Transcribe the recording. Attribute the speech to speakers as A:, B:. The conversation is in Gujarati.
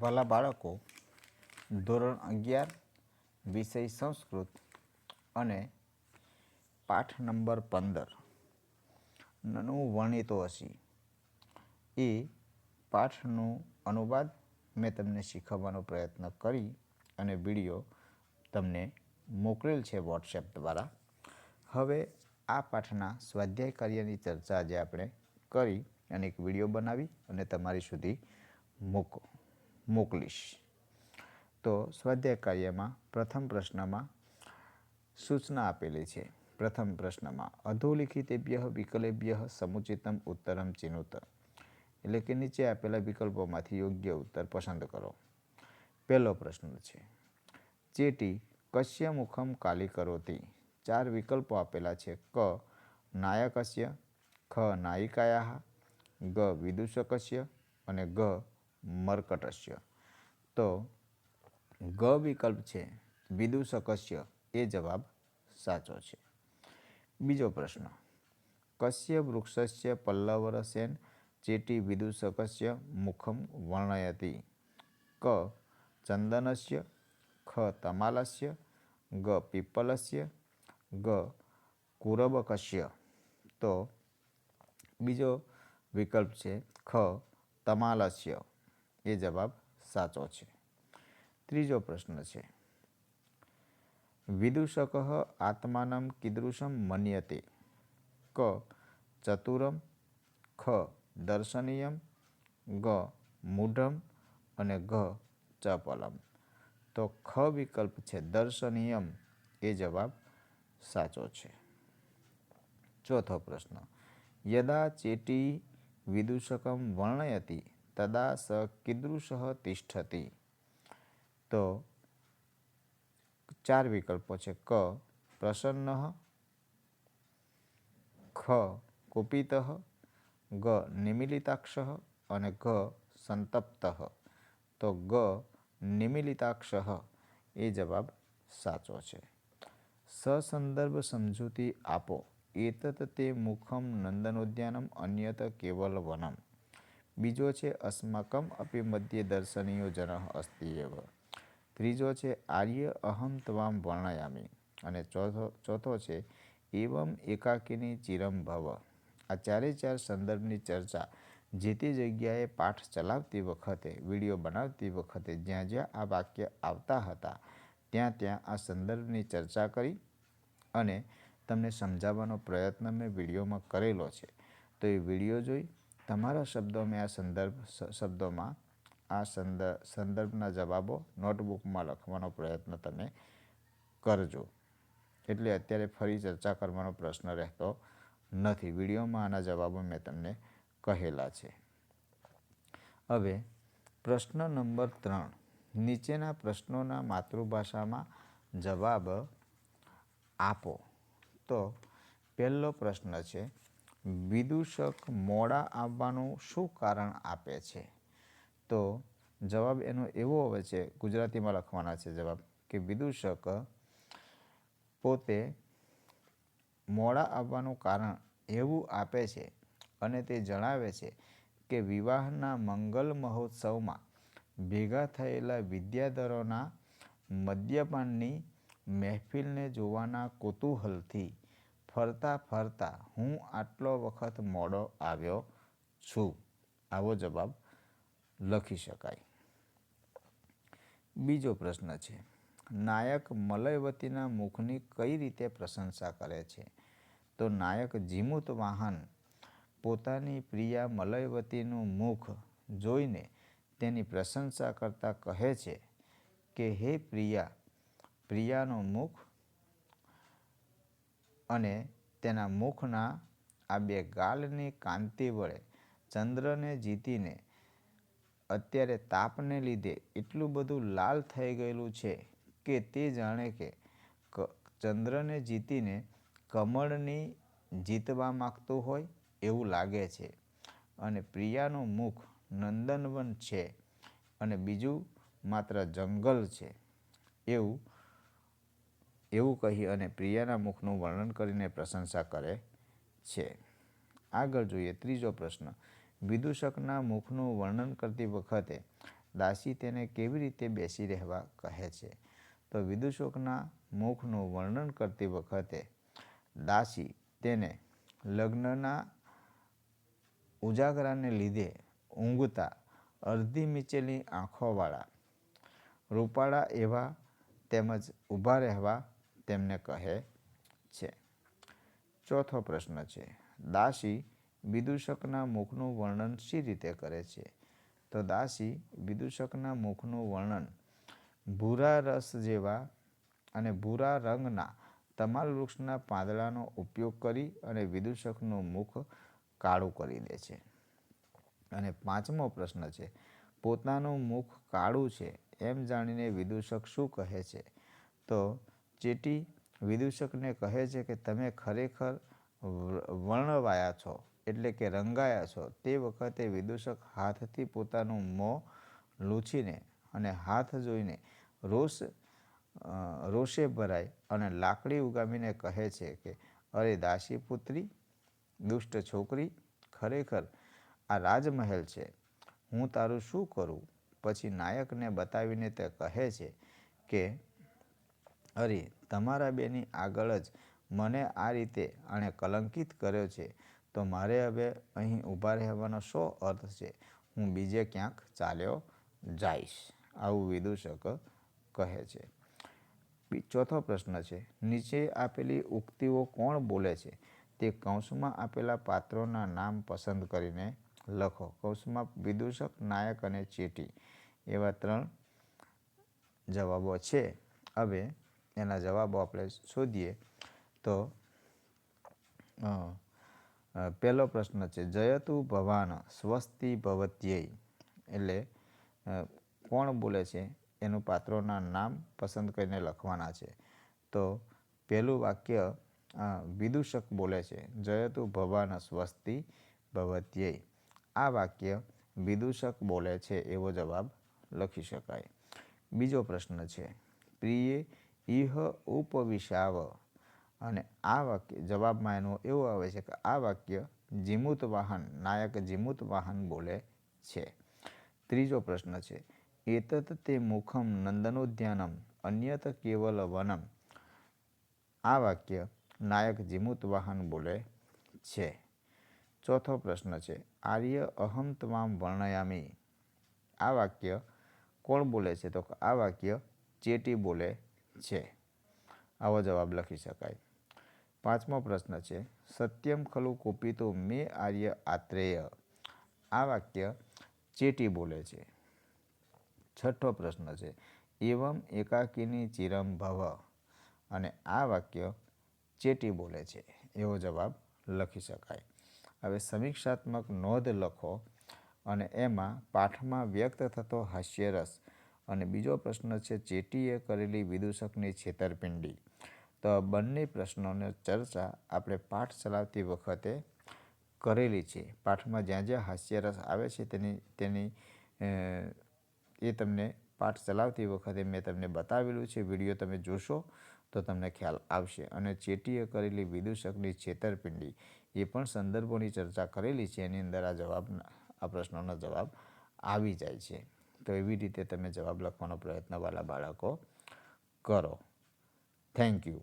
A: ભલા બાળકો ધોરણ અગિયાર, વિષય સંસ્કૃત અને પાઠ નંબર પંદર. નનું વર્ણિતો હશી. એ પાઠનું અનુવાદ મેં તમને શીખવવાનો પ્રયત્ન કરી અને વીડિયો તમને મોકલેલ છે વોટ્સએપ દ્વારા. હવે આ પાઠના સ્વાધ્યાય કાર્યની ચર્ચા આજે આપણે કરી અને એક વીડિયો બનાવી અને તમારી સુધી મોક. મોકલીશ. તો સ્વાધ્યાય કાર્યમાં પ્રથમ પ્રશ્નમાં સૂચના આપેલી છે. પ્રથમ પ્રશ્નમાં, અધોલિખિતેભ્ય વિકલેભ્ય સમુચિતમ ઉત્તરમ ચિનુત. એટલે કે નીચે આપેલા વિકલ્પોમાંથી યોગ્ય ઉત્તર પસંદ કરો. પહેલો પ્રશ્ન છે, ચેટી કશ્ય મુખમ કાલી કરોતી? ચાર વિકલ્પો આપેલા છે. ક, નાયકસ્ય, ખ નાયિકાયા ગ, વિદુષકસ્ય અને ગ મર્કટસ્ય. તો ગ વિકલ્પ છે વિદુષકસ્ય. એ જવાબ સાચો છે. બીજો પ્રશ્ન. કસ્ય વૃક્ષસ્ય પલ્લવરસેન ચેટી વિદુષકસ્ય મુખમ વર્ણયતી. ક ચંદનસ્ય, ખ તમાલસ્ય, ગ પીપલસ્ય, ગ કુરબકસ્ય. તો બીજો વિકલ્પ છે ખ તમાલસ્ય. એ જવાબ સાચો છે. ત્રીજો પ્રશ્ન છે. વિદુષક આત્માનમ કીદૃશમ મન્યતે. ક ચતુરમ, ખ દર્શનીયમ, ગ મૂઢમ અને ઘ ચપલમ. તો ખ વિકલ્પ છે દર્શનીયમ, એ જવાબ સાચો છે. ચોથો પ્રશ્ન. યદા ચેટી વિદૂષકમ વર્ણયતિ તદા સ કીદૃશ તિષ્ઠતી. તો ચાર વિકલ્પો છે. ક, પ્રસન્ન, ખ, કુપિત, ગ, નિમિલિતાક્ષ અને ઘ, સંતપ્ત. તો ગ નિમિલિતાક્ષ. એ જવાબ સાચો છે. સસંદર્ભ સમજૂતી આપો. એતત તે મુખમ નંદનોદ્યાનમ અન્યત કેવલ વનમ બીજો છે અસ્માકમ અપી મધ્ય દર્શનીયો જન અસ્તિ એવ ત્રીજો છે આર્ય અહમ ત્વામ વર્ણયામી. અને ચોથો ચોથો છે એવમ એકાકીની ચિરમ ભવ. આ ચારે ચાર સંદર્ભની ચર્ચા જે તે જગ્યાએ પાઠ ચલાવતી વખતે, વીડિયો બનાવતી વખતે જ્યાં જ્યાં આ વાક્ય આવતા હતા, ત્યાં ત્યાં આ સંદર્ભની ચર્ચા કરી અને તમને સમજાવવાનો પ્રયત્ન મેં વિડીયોમાં કરેલો છે. તો એ વીડિયો જોઈ તમારા શબ્દોમાં આ સંદર્ભ શબ્દોમાં આ સંદર્ભ સંદર્ભના જવાબો નોટબુકમાં લખવાનો પ્રયત્ન તમે કરજો. એટલે અત્યારે ફરી ચર્ચા કરવાનો પ્રશ્ન રહેતો નથી. વિડીયોમાં આના જવાબો મેં તમને કહેલા છે. હવે પ્રશ્ન નંબર ત્રણ. નીચેના પ્રશ્નોના માતૃભાષામાં જવાબ આપો. તો પહેલો પ્રશ્ન છે વિદૂષક મોડા આવવાનું શું કારણ આપે છે? તો જવાબ એનો એવો આવે છે, ગુજરાતીમાં લખવાના છે જવાબ, કે વિદૂષક પોતે મોડા આવવાનું કારણ એવું આપે છે અને તે જણાવે છે કે વિવાહના મંગલ મહોત્સવમાં ભેગા થયેલા વિદ્યાધરોના મદ્યપાનની મહેફિલને જોવાના કુતૂહલથી ફરતા ફરતા હું આટલો વખત મોડો આવ્યો છું? આવો જવાબ લખી શકાય. બીજો પ્રશ્ન છે, નાયક મલયવતીના મુખની કઈ રીતે પ્રશંસા કરે છે? તો નાયક જીમૂત વાહન પોતાની પ્રિયા મલયવતીનું મુખ જોઈને તેની પ્રશંસા કરતા કહે છે કે, હે પ્રિયા, પ્રિયાનું મુખ અને તેના મુખના આ બે ગાલની કાંતિ વડે ચંદ્રને જીતીને અત્યારે તાપને લીધે એટલું બધું લાલ થઈ ગયેલું છે કે તે જાણે કે ચંદ્રને જીતીને કમળની જીતવા માગતું હોય એવું લાગે છે. અને પ્રિયાનું મુખ નંદનવન છે અને બીજું માત્ર જંગલ છે. એવું એવું કહી અને પ્રિયાના મુખનું વર્ણન કરીને પ્રશંસા કરે છે. આગળ જોઈએ ત્રીજો પ્રશ્ન. વિદૂષકના મુખનું વર્ણન કરતી વખતે દાસી તેને કેવી રીતે બેસી રહેવા કહે છે? તો વિદૂષકના મુખનું વર્ણન કરતી વખતે દાસી તેને લગ્નના ઉજાગરાને લીધે ઊંઘતા અડધી મીચેલી આંખોવાળા રૂપાળા એવા તેમજ ઊભા રહેવા તેમને કહે છે. ચોથો પ્રશ્ન છે, દાસી વિદૂષકના મુખનું વર્ણન શી રીતે કરે છે? તો દાસી વિદૂષકના મુખનું વર્ણન ભૂરા રસ જેવા અને ભૂરા રંગના તમાલ વૃક્ષના પાંદડાનો ઉપયોગ કરી અને વિદૂષકનું મુખ કાળું કરી દે છે. અને પાંચમો પ્રશ્ન છે, પોતાનું મુખ કાળું છે એમ જાણીને વિદૂષક શું કહે છે? તો ચેટી વિદૂષકને કહે છે કે તમે ખરેખર વર્ણવાયા છો, એટલે કે રંગાયા છો. તે વખતે વિદૂષક હાથથી પોતાનું મોં લૂછીને અને હાથ જોઈને રોષ રોષે ભરાય અને લાકડી ઉગામીને કહે છે કે, અરે દાસી પુત્રી, દુષ્ટ છોકરી, ખરેખર આ રાજમહેલ છે. હું તારું શું કરું? પછી નાયકને બતાવીને તે કહે છે કે અરે, તમારા બેની આગળ જ મને આ રીતે આણે કલંકિત કર્યો છે. તો મારે હવે અહીં ઊભા રહેવાનો શો અર્થ છે? હું બીજે ક્યાંક ચાલ્યો જઈશ, આવું વિદૂષક કહે છે. ચોથો પ્રશ્ન છે, નીચે આપેલી ઉક્તિઓ કોણ બોલે છે? તે કૌંસમાં આપેલા પાત્રોના નામ પસંદ કરીને લખો. કૌંસમાં વિદૂષક, નાયક અને ચેટી એવા ત્રણ જવાબો છે. હવે એના જવાબો આપણે શોધીએ, તો પહેલો પ્રશ્ન છે, જયતુ ભવાન સ્વસ્તિ ભવત્યય, એટલે કોણ બોલે છે, એનું પાત્રોના નામ પસંદ કરીને લખવાના છે. તો, પહેલું વાક્ય વિદૂષક બોલે છે, જયતુ ભવાન સ્વસ્તિ ભવત્યય. આ વાક્ય વિદૂષક બોલે છે એવો જવાબ લખી શકાય. બીજો પ્રશ્ન છે, પ્રિય ઇહ ઉપવિશાવ. અને આ વાક્ય, જવાબમાં એનું એવું આવે છે કે આ વાક્ય જીમૂત વાહન, નાયક જીમૂત વાહન બોલે છે. ત્રીજો પ્રશ્ન છે, એતત તે મુખમ નંદનોદ્યાનમ, અન્યત કેવલ વનમ. આ વાક્ય નાયક જીમૂત વાહન બોલે છે. ચોથો પ્રશ્ન છે, આર્ય અહમ તમામ વર્ણયામી. આ વાક્ય કોણ બોલે છે? તો આ વાક્ય ચેટી બોલે છે. આવો જવાબ લખી શકાય. પાંચમો પ્રશ્ન છે, સત્યમ ખલુ કુપિતો મે આર્ય આત્રેય? આ વાક્ય ચેટી બોલે છે. છઠ્ઠો પ્રશ્ન છે, એવમ એકાકીની ચિરમ ભવ? અને આ વાક્ય ચેટી બોલે છે. એવો જવાબ લખી શકાય. હવે સમીક્ષાત્મક નોંધ લખો અને એમાં પાઠમાં વ્યક્ત થતો હાસ્યરસ અને બીજો પ્રશ્ન છે, ચેટીએ કરેલી વિદૂષકની છેતરપિંડી. તો બંને પ્રશ્નોની ચર્ચા આપણે પાઠ ચલાવતી વખતે કરેલી છે. પાઠમાં જ્યાં જ્યાં હાસ્યરસ આવે છે, તેની તેની એ તમને પાઠ ચલાવતી વખતે મેં તમને બતાવેલું છે. વીડિયો તમે જોશો તો તમને ખ્યાલ આવશે. અને ચેટીએ કરેલી વિદૂષકની છેતરપિંડી એ પણ સંદર્ભોની ચર્ચા કરેલી છે. એની અંદર આ જવાબના આ પ્રશ્નોનો જવાબ આવી જાય છે. તો એવી રીતે તમે જવાબ લખવાનો પ્રયત્ન વાલા બાળકો કરો. Thank you